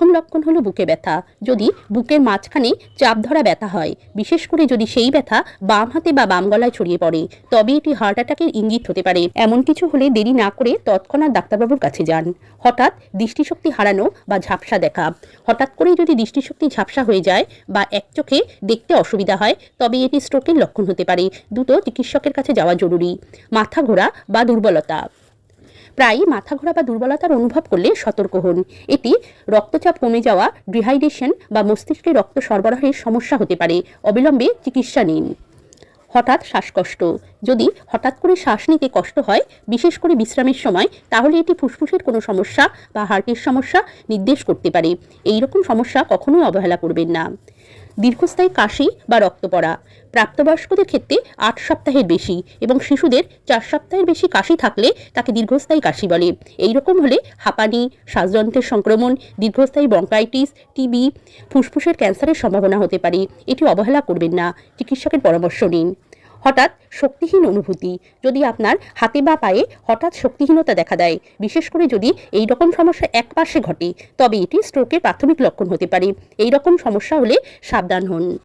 প্রথম লক্ষণ হলো বুকে ব্যথা। যদি বুকের মাঝখানে চাপ ধরা ব্যথা হয়, বিশেষ করে যদি সেই ব্যথা বাম হাতে বা বাম গলায় ছড়িয়ে পড়ে, তবে এটি হার্ট অ্যাটাকের ইঙ্গিত হতে পারে। এমন কিছু হলে দেরি না করে তৎক্ষণাৎ ডাক্তারবাবুর কাছে যান। হঠাৎ দৃষ্টিশক্তি হারানো বা ঝাপসা দেখা। হঠাৎ করেই যদি দৃষ্টিশক্তি ঝাপসা হয়ে যায় বা এক চোখে দেখতে অসুবিধা হয়, তবে এটি স্ট্রোকের লক্ষণ হতে পারে। দ্রুত চিকিৎসকের কাছে যাওয়া জরুরি। মাথা ঘোরা বা দুর্বলতা। প্রায়ই মাথা ঘোরা বা দুর্বলতার অনুভব করলে সতর্ক হন। এটি রক্তচাপ কমে যাওয়া, ডিহাইড্রেশন বা মস্তিষ্কে রক্ত সরবরাহের সমস্যা হতে পারে। অবিলম্বে চিকিৎসা নিন। হঠাৎ শ্বাসকষ্ট। যদি হঠাৎ করে শ্বাস নিতে কষ্ট হয়, বিশেষ করে বিশ্রামের সময়, তাহলে এটি ফুসফুসের কোনো সমস্যা বা হার্টের সমস্যা নির্দেশ করতে পারে। এই রকম সমস্যা কখনোই অবহেলা করবেন না। দীর্ঘস্থায়ী কাশি বা রক্ত পড়া প্রাপ্তবয়স্কদের ক্ষেত্রে আট সপ্তাহের বেশি এবং শিশুদের চার সপ্তাহের বেশি কাশি থাকলে তাকে দীর্ঘস্থায়ী কাশি বলে। এই রকম হলে হাঁপানি, শ্বাসযন্ত্রের সংক্রমণ, দীর্ঘস্থায়ী ব্রঙ্কাইটিস টিবি ফুসফুসের ক্যান্সারের সম্ভাবনা হতে পারে। এটি অবহেলা করবেন না। চিকিৎসকের পরামর্শ নিন। হঠাৎ শক্তিহীন অনুভূতি। যদি আপনার হাতে বা পায়ে হঠাৎ শক্তিহীনতা দেখা দেয়, বিশেষ করে যদি এই রকম সমস্যা একপাশে ঘটে, তবে এটি স্ট্রোকের প্রাথমিক লক্ষণ হতে পারে। এই রকম সমস্যা হলে সাবধান হন।